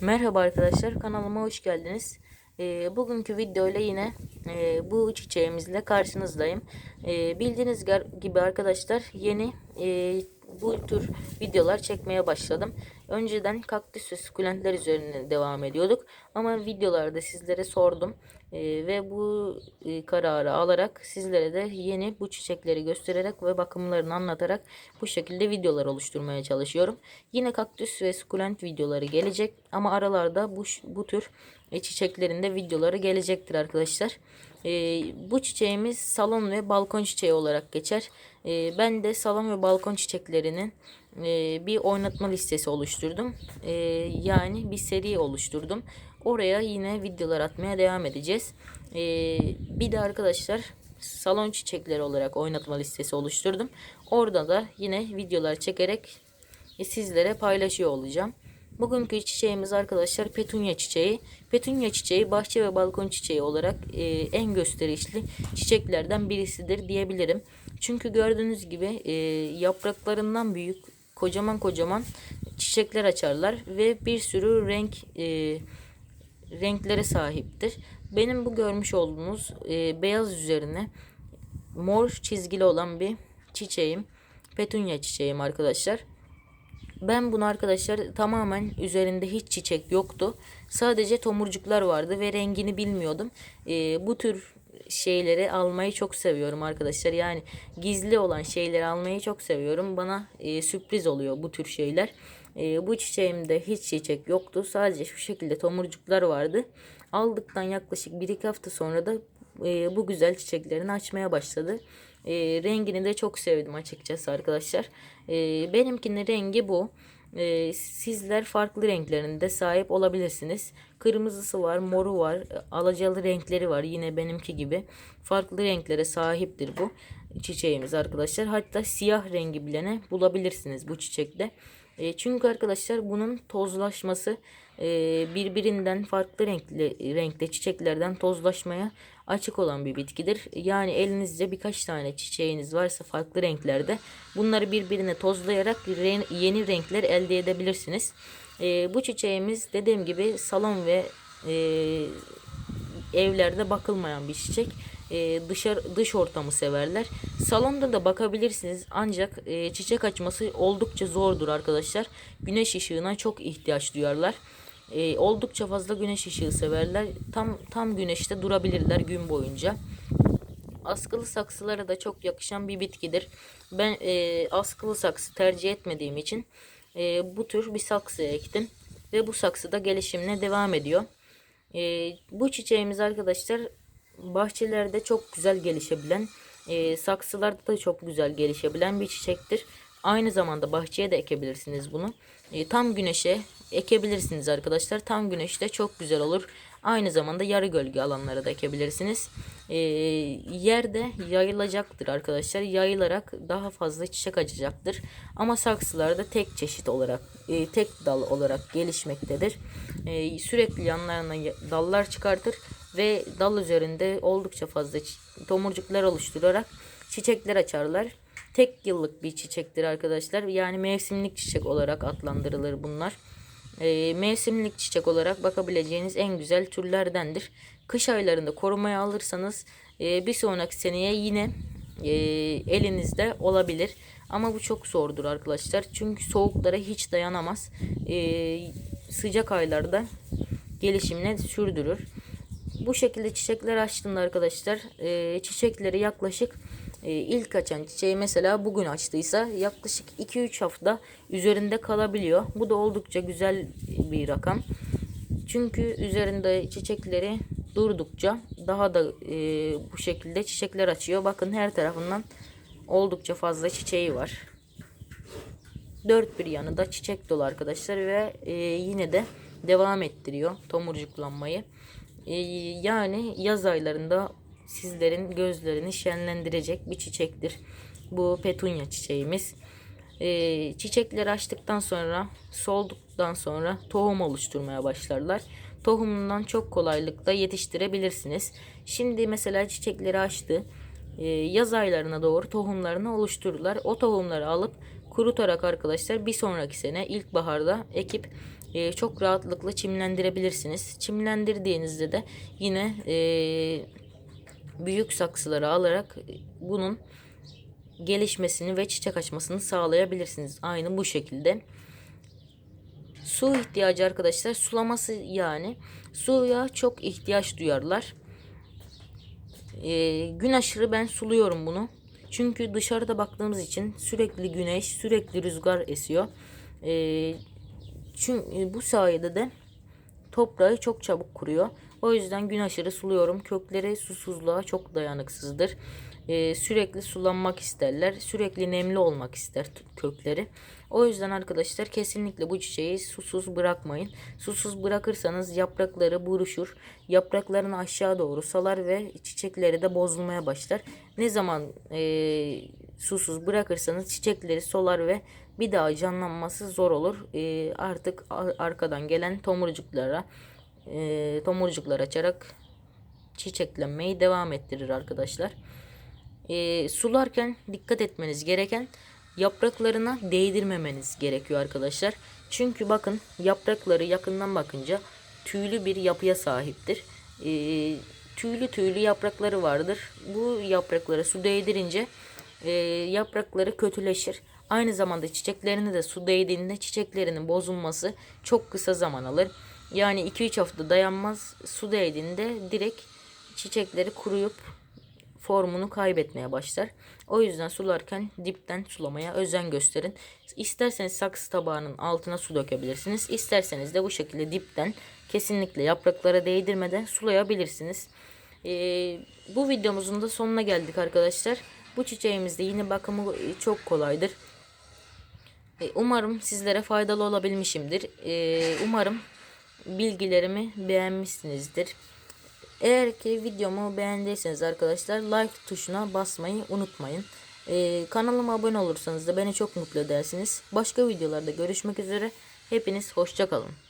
Merhaba arkadaşlar kanalıma hoş geldiniz. Ee, bugünkü videoyla yine e, bu çiçeğimizle karşınızdayım. Ee, bildiğiniz gibi arkadaşlar yeni e, bu tür videolar çekmeye başladım. Önceden kaktüs ve sukulentler üzerine devam ediyorduk. Ama videolarda sizlere sordum. Ee, ve bu e, kararı alarak sizlere de yeni bu çiçekleri göstererek ve bakımlarını anlatarak bu şekilde videolar oluşturmaya çalışıyorum. Yine kaktüs ve sukulent videoları gelecek ama aralarda bu, bu tür e, çiçeklerin de videoları gelecektir arkadaşlar. E, bu çiçeğimiz salon ve balkon çiçeği olarak geçer. E, ben de salon ve balkon çiçeklerinin e, bir oynatma listesi oluşturdum. Yani bir seri oluşturdum. Oraya yine videolar atmaya devam edeceğiz. E, bir de arkadaşlar salon çiçekleri olarak oynatma listesi oluşturdum. Orada da yine videolar çekerek sizlere paylaşıyor olacağım. Bugünkü çiçeğimiz arkadaşlar petunya çiçeği. Petunya çiçeği bahçe ve balkon çiçeği olarak e, en gösterişli çiçeklerden birisidir diyebilirim. Çünkü gördüğünüz gibi e, yapraklarından büyük kocaman kocaman çiçekler açarlar ve bir sürü renk e, renklere sahiptir. Benim bu görmüş olduğunuz e, beyaz üzerine mor çizgili olan bir çiçeğim. Petunya çiçeğim arkadaşlar. Ben bunu arkadaşlar tamamen üzerinde hiç çiçek yoktu. Sadece tomurcuklar vardı ve rengini bilmiyordum. Ee, bu tür şeyleri almayı çok seviyorum arkadaşlar. Yani gizli olan şeyleri almayı çok seviyorum. Bana e, sürpriz oluyor bu tür şeyler. E, bu çiçeğimde hiç çiçek yoktu. Sadece şu şekilde tomurcuklar vardı. Aldıktan yaklaşık 1-2 hafta sonra da e, bu güzel çiçeklerini açmaya başladı. E, rengini de çok sevdim açıkçası arkadaşlar. E, benimkinin rengi bu. E, sizler farklı renklerinde sahip olabilirsiniz. Kırmızısı var, moru var, alacalı renkleri var. Yine benimki gibi farklı renklere sahiptir bu çiçeğimiz arkadaşlar. Hatta siyah rengi bilene bulabilirsiniz bu çiçekte. E, çünkü arkadaşlar bunun tozlaşması e, birbirinden farklı renkli renkte çiçeklerden tozlaşmaya açık olan bir bitkidir. Yani elinizde birkaç tane çiçeğiniz varsa farklı renklerde bunları birbirine tozlayarak yeni renkler elde edebilirsiniz. E, bu çiçeğimiz dediğim gibi salon ve e, evlerde bakılmayan bir çiçek. Ee, dışarı dış ortamı severler. Salonda da bakabilirsiniz ancak e, çiçek açması oldukça zordur arkadaşlar. Güneş ışığına çok ihtiyaç duyarlar. Ee, oldukça fazla güneş ışığı severler. Tam tam güneşte durabilirler gün boyunca. Askılı saksılara da çok yakışan bir bitkidir. Ben e, askılı saksı tercih etmediğim için e, bu tür bir saksı ektim ve bu saksıda gelişimine devam ediyor. E, bu çiçeğimiz arkadaşlar bahçelerde çok güzel gelişebilen, e, saksılarda da çok güzel gelişebilen bir çiçektir. Aynı zamanda bahçeye de ekebilirsiniz bunu. E, tam güneşe ekebilirsiniz arkadaşlar. Tam güneşte çok güzel olur. Aynı zamanda yarı gölge alanlara da ekebilirsiniz. E, yerde yayılacaktır arkadaşlar. Yayılarak daha fazla çiçek açacaktır. Ama saksılarda tek çeşit olarak, e, tek dal olarak gelişmektedir. E, sürekli yanlarına ya- dallar çıkartır ve dal üzerinde oldukça fazla tomurcuklar oluşturarak çiçekler açarlar. Tek yıllık bir çiçektir arkadaşlar. Yani mevsimlik çiçek olarak adlandırılır bunlar. Ee, mevsimlik çiçek olarak bakabileceğiniz en güzel türlerdendir. Kış aylarında korumaya alırsanız e, bir sonraki seneye yine e, elinizde olabilir. Ama bu çok zordur arkadaşlar. Çünkü soğuklara hiç dayanamaz. E, sıcak aylarda gelişimini sürdürür. Bu şekilde çiçekler açtığında arkadaşlar e, çiçekleri yaklaşık e, ilk açan çiçeği mesela bugün açtıysa yaklaşık 2-3 hafta üzerinde kalabiliyor. Bu da oldukça güzel bir rakam. Çünkü üzerinde çiçekleri durdukça daha da e, bu şekilde çiçekler açıyor. Bakın her tarafından oldukça fazla çiçeği var. Dört bir yanı da çiçek dolu arkadaşlar ve e, yine de devam ettiriyor tomurcuklanmayı. E, yani yaz aylarında sizlerin gözlerini şenlendirecek bir çiçektir. Bu petunya çiçeğimiz. E, çiçekleri açtıktan sonra solduktan sonra tohum oluşturmaya başlarlar. Tohumundan çok kolaylıkla yetiştirebilirsiniz. Şimdi mesela çiçekleri açtı. E, yaz aylarına doğru tohumlarını oluştururlar. O tohumları alıp kurutarak arkadaşlar bir sonraki sene ilkbaharda ekip e, çok rahatlıkla çimlendirebilirsiniz. Çimlendirdiğinizde de yine e, büyük saksıları alarak bunun gelişmesini ve çiçek açmasını sağlayabilirsiniz. Aynı bu şekilde. Su ihtiyacı arkadaşlar sulaması yani suya çok ihtiyaç duyarlar. Ee, gün aşırı ben suluyorum bunu. Çünkü dışarıda baktığımız için sürekli güneş, sürekli rüzgar esiyor. Ee, çünkü bu sayede de toprağı çok çabuk kuruyor. O yüzden gün aşırı suluyorum. Kökleri susuzluğa çok dayanıksızdır. Ee, sürekli sulanmak isterler. Sürekli nemli olmak ister kökleri. O yüzden arkadaşlar kesinlikle bu çiçeği susuz bırakmayın. Susuz bırakırsanız yaprakları buruşur. Yapraklarını aşağı doğru salar ve çiçekleri de bozulmaya başlar. Ne zaman e, susuz bırakırsanız çiçekleri solar ve bir daha canlanması zor olur. E, artık ar- arkadan gelen tomurcuklara e, tomurcuklar açarak çiçeklenmeyi devam ettirir arkadaşlar. E, sularken dikkat etmeniz gereken yapraklarına değdirmemeniz gerekiyor arkadaşlar. Çünkü bakın yaprakları yakından bakınca tüylü bir yapıya sahiptir. E, tüylü tüylü yaprakları vardır. Bu yapraklara su değdirince e, yaprakları kötüleşir. Aynı zamanda çiçeklerine de su değdiğinde çiçeklerinin bozulması çok kısa zaman alır. Yani 2-3 hafta dayanmaz. Su değdiğinde direkt çiçekleri kuruyup formunu kaybetmeye başlar. O yüzden sularken dipten sulamaya özen gösterin. İsterseniz saksı tabağının altına su dökebilirsiniz. İsterseniz de bu şekilde dipten kesinlikle yapraklara değdirmeden sulayabilirsiniz. Ee, bu videomuzun da sonuna geldik arkadaşlar. Bu çiçeğimizde yine bakımı çok kolaydır. Ee, umarım sizlere faydalı olabilmişimdir. Ee, umarım bilgilerimi beğenmişsinizdir. Eğer ki videomu beğendiyseniz arkadaşlar like tuşuna basmayı unutmayın. Ee, kanalıma abone olursanız da beni çok mutlu edersiniz. Başka videolarda görüşmek üzere. Hepiniz hoşçakalın.